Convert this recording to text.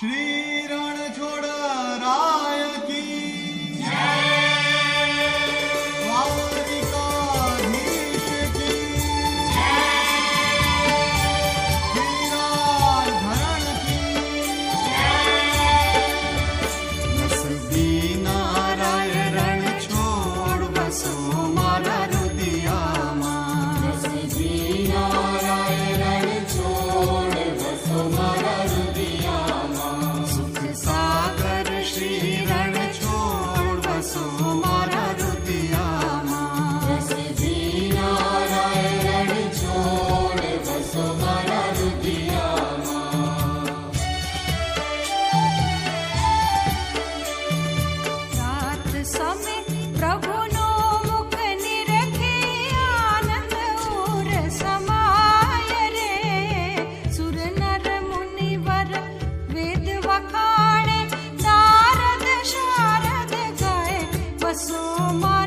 Shri Ranchhod Sumar